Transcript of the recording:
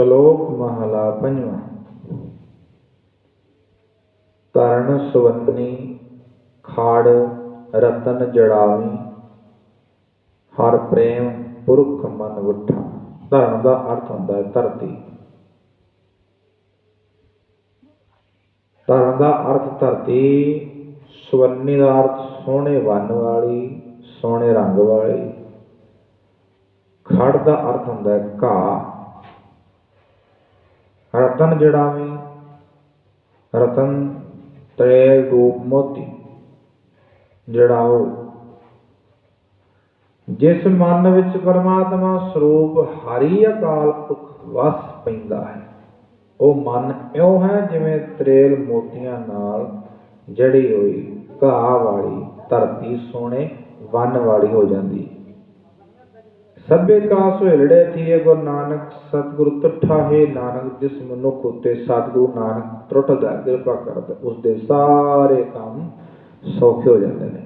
ਸ਼ਲੋਕ ਮਹਲਾ ਪੰਜਵਾਂ। ਤਰਨ ਸੁਵੰਨੀ, ਖਾੜ ਰਤਨ ਜੜਾਵੀ, ਹਰ ਪ੍ਰੇਮ ਪੁਰਖ ਮਨ ਵਠਾ ਧਰਮ ਦਾ ਅਰਥ ਹੁੰਦਾ ਹੈ ਧਰਤੀ। ਧਰਮ ਦਾ ਅਰਥ ਧਰਤੀ, ਸੁਵੰਨੀ ਦਾ ਅਰਥ ਸੋਹਣੇ ਵੰਨ ਵਾਲੀ, ਸੋਹਣੇ ਰੰਗ ਵਾਲੀ। ਖੜ ਦਾ ਅਰਥ ਹੁੰਦਾ ਹੈ ਘਾਹ। ਰਤਨ ਜੜਾਵੇਂ ਰਤਨ ਤ੍ਰੈ ਰੂਪ ਮੋਤੀ ਜੜਾਓ ਜਿਸ ਮਨ ਵਿੱਚ ਪਰਮਾਤਮਾ ਸਰੂਪ ਹਰੀ ਅਕਾਲ ਪੁਰਖ ਵਸ ਪੈਂਦਾ ਹੈ, ਉਹ ਮਨ ਇਉਂ ਹੈ ਜਿਵੇਂ ਤਰੇਲ ਮੋਤੀਆਂ ਨਾਲ ਜੜੀ ਹੋਈ ਘਾਹ ਵਾਲੀ ਧਰਤੀ ਸੋਹਣੇ ਵੰਨ ਵਾਲੀ ਹੋ ਜਾਂਦੀ। ਸਭੇ ਕਾ ਸੁਹੇਲੜੇ ਥੀਏ ਗੁਰੂ ਨਾਨਕ, ਸਤਿਗੁਰੂ ਤੁਠਾ ਹੈ ਨਾਨਕ, ਜਿਸ ਮਨੁੱਖ ਉਤੇ ਸਤਿਗੁਰੂ ਨਾਨਕ ਤਰੁੱਟਦਾ ਕਿਰਪਾ ਕਰਦਾ ਉਸ ਦੇ ਸਾਰੇ ਕੰਮ ਸੌਖੇ ਹੋ ਜਾਂਦੇ ਨੇ।